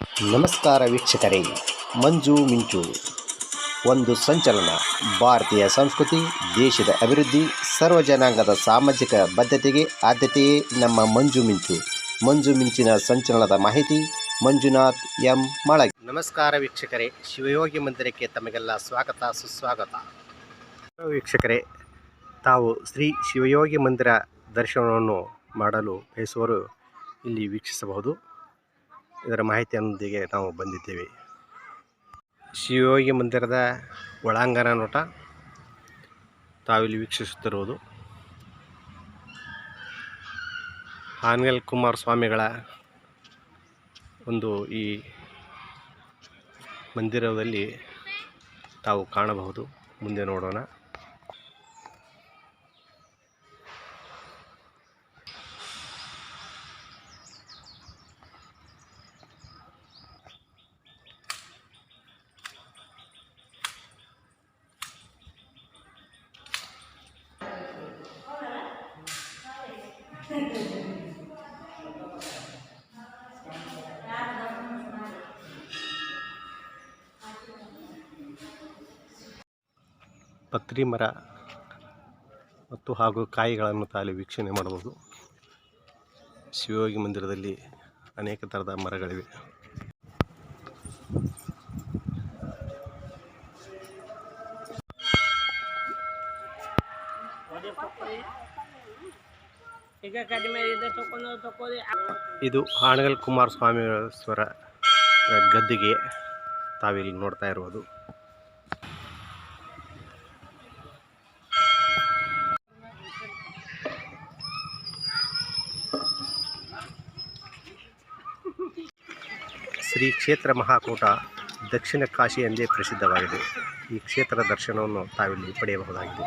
ನಮಸ್ಕಾರ ವೀಕ್ಷಕರೇ, ಮಂಜು ಮಿಂಚು ಒಂದು ಸಂಚಲನ, ಭಾರತೀಯ ಸಂಸ್ಕೃತಿ, ದೇಶದ ಅಭಿವೃದ್ಧಿ, ಸರ್ವ ಜನಾಂಗದ ಸಾಮಾಜಿಕ ಬದ್ಧತೆಗೆ ಆದ್ಯತೆಯೇ ನಮ್ಮ ಮಂಜು ಮಿಂಚು ಮಂಜು ಮಿಂಚಿನ ಸಂಚಲನದ ಮಾಹಿತಿ, ಮಂಜುನಾಥ್ ಎಂ. ಮಳಗಿ. ನಮಸ್ಕಾರ ವೀಕ್ಷಕರೇ, ಶಿವಯೋಗಿ ಮಂದಿರಕ್ಕೆ ತಮಗೆಲ್ಲ ಸ್ವಾಗತ, ಸುಸ್ವಾಗತ. ವೀಕ್ಷಕರೇ, ತಾವು ಶ್ರೀ ಶಿವಯೋಗಿ ಮಂದಿರ ದರ್ಶನವನ್ನು ಮಾಡಲು ಬಯಸುವರು ಇಲ್ಲಿ ವೀಕ್ಷಿಸಬಹುದು. ಇದರ ಮಾಹಿತಿಯೊಂದಿಗೆ ನಾವು ಬಂದಿದ್ದೇವೆ. ಶಿವಯೋಗಿ ಮಂದಿರದ ಒಳಾಂಗಣ ನೋಟ ತಾವಿಲ್ಲಿ ವೀಕ್ಷಿಸುತ್ತಿರುವುದು. ಹಾನಗಲ್ ಕುಮಾರಸ್ವಾಮಿಗಳ ಒಂದು ಈ ಮಂದಿರದಲ್ಲಿ ತಾವು ಕಾಣಬಹುದು. ಮುಂದೆ ನೋಡೋಣ. ಪತ್ರಿ ಮರ ಮತ್ತು ಹಾಗೂ ಕಾಯಿಗಳನ್ನು ತಾಲಿ ವೀಕ್ಷಣೆ ಮಾಡಬಹುದು. ಶಿವಯೋಗಿ ಮಂದಿರದಲ್ಲಿ ಅನೇಕ ಥರದ ಮರಗಳಿವೆ. ಈಗ ಕಡಿಮೆ ಇದೆ ತಕೊಂಡು ತಕೊಳ್ಳಿ ಇದು ಗದ್ದಿಗೆ ತಾವಿಲ್ಲಿ ನೋಡ್ತಾ ಇರುವುದು. ಶ್ರೀ ಕ್ಷೇತ್ರ ಮಹಾಕೂಟ ದಕ್ಷಿಣ ಕಾಶಿ ಎಂದೇ ಪ್ರಸಿದ್ಧವಾಗಿದೆ. ಈ ಕ್ಷೇತ್ರ ದರ್ಶನವನ್ನು ತಾವಿಲ್ಲಿ ಪಡೆಯಬಹುದಾಗಿದೆ.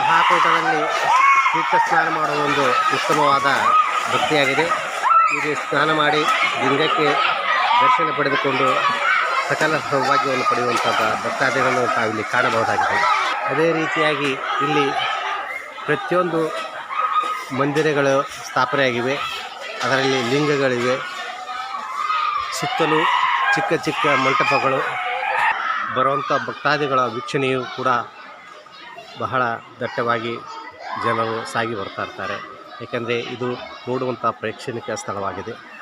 ಮಹಾಕೂಟದಲ್ಲಿ ತೀರ್ಥ ಸ್ನಾನ ಮಾಡುವ ಒಂದು ಉತ್ತಮವಾದ ಭಕ್ತಿಯಾಗಿದೆ. ಇಲ್ಲಿ ಸ್ನಾನ ಮಾಡಿ ಲಿಂಗಕ್ಕೆ ದರ್ಶನ ಪಡೆದುಕೊಂಡು ಸಕಲ ಸೌಭಾಗ್ಯವನ್ನು ಪಡೆಯುವಂಥದ್ದು ಭಕ್ತಾದಿಗಳನ್ನು ತಾವಿಲ್ಲಿ ಕಾಣಬಹುದಾಗಿದೆ. ಅದೇ ರೀತಿಯಾಗಿ ಇಲ್ಲಿ ಪ್ರತಿಯೊಂದು ಮಂದಿರಗಳು ಸ್ಥಾಪನೆಯಾಗಿವೆ. ಅದರಲ್ಲಿ ಲಿಂಗಗಳಿವೆ. ಸುತ್ತಲೂ ಚಿಕ್ಕ ಚಿಕ್ಕ ಮಂಟಪಗಳು. ಬರುವಂಥ ಭಕ್ತಾದಿಗಳ ವೀಕ್ಷಣೆಯು ಕೂಡ ಬಹಳ ದಟ್ಟವಾಗಿ ಜನರು ಸಾಗಿ ಬರ್ತಾ ಇರ್ತಾರೆ. ಏಕೆಂದರೆ ಇದು ನೋಡುವಂಥ ಪ್ರೇಕ್ಷಣೀಯ ಸ್ಥಳವಾಗಿದೆ.